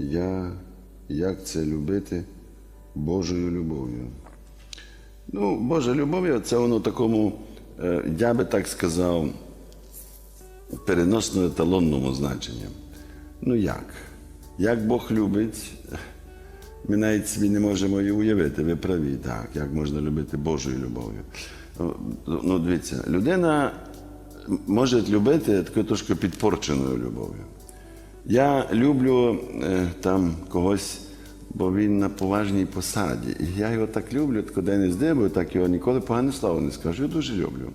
я, як це любити Божою любов'ю. Ну, Божа любов це воно такому, е, я би так сказав, переносно еталонному значенні. Ну як? Як Бог любить, ми навіть собі не можемо і уявити, ви праві, так, як можна любити Божою любов'ю. Ну, дивіться, людина може любити такою трошки підпорченою любов'ю. Я люблю е, там когось, бо він на поважній посаді. І я його так люблю, коли не здибаю, так його ніколи погане слово не скажу. Я дуже люблю.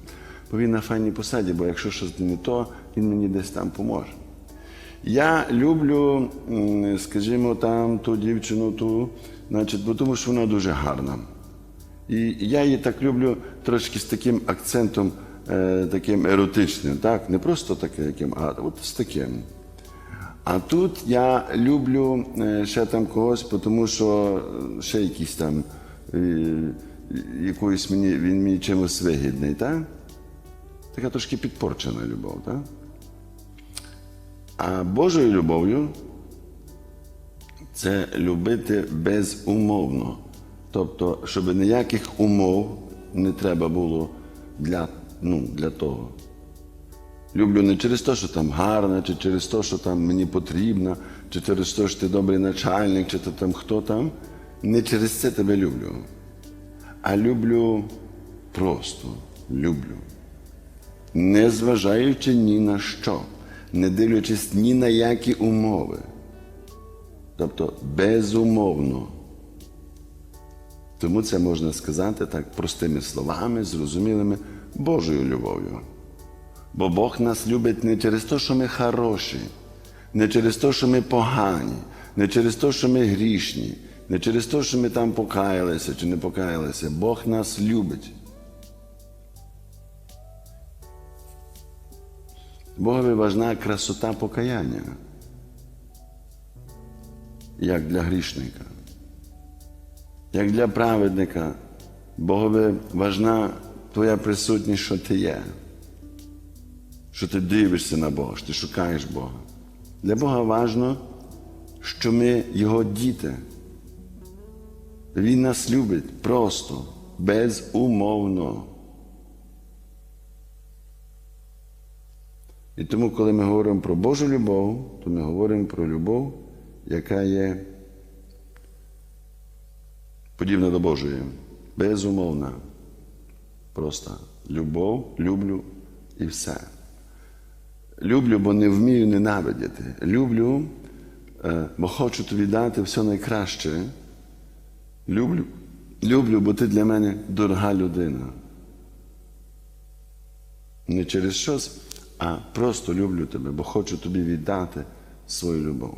Бо він на файній посаді, бо якщо щось не то, він мені десь там поможе. Я люблю, скажімо, там ту дівчину, ту, значить, бо тому що вона дуже гарна. І я її так люблю трошки з таким акцентом, е, таким еротичним, так? Не просто таким, а от з таким. А тут я люблю е, ще там когось, тому що е, ще якийсь там е, якоюсь мені, він мені чимось вигідний, так? Така трошки підпорчена любов, так? А Божою любов'ю це любити безумовно. Тобто, щоб ніяких умов не треба було для, ну, для того. Люблю не через те, що там гарна, чи через те, що там мені потрібно, чи через те, що ти добрий начальник, чи ти там хто там. Не через це тебе люблю. А люблю просто люблю. Не зважаючи ні на що, не дивлячись ні на які умови. Тобто безумовно. Тому це можна сказати так простими словами, зрозумілими Божою любов'ю. Бо Бог нас любить не через те, що ми хороші, не через те, що ми погані, не через те, що ми грішні, не через те, що ми там покаялися чи не покаялися. Бог нас любить. Богові важна красота покаяння, як для грішника. Як для праведника, Богові важна твоя присутність, що ти є, що ти дивишся на Бога, що ти шукаєш Бога. Для Бога важно, що ми Його діти. Він нас любить просто, безумовно. І тому, коли ми говоримо про Божу любов, то ми говоримо про любов, яка є подібна до Божої, безумовна. Просто любов, люблю і все. Люблю, бо не вмію ненавидіти. Люблю, е, бо хочу тобі дати все найкраще. Люблю, люблю, бо ти для мене дорога людина. Не через щось, а просто люблю тебе, бо хочу тобі віддати свою любов.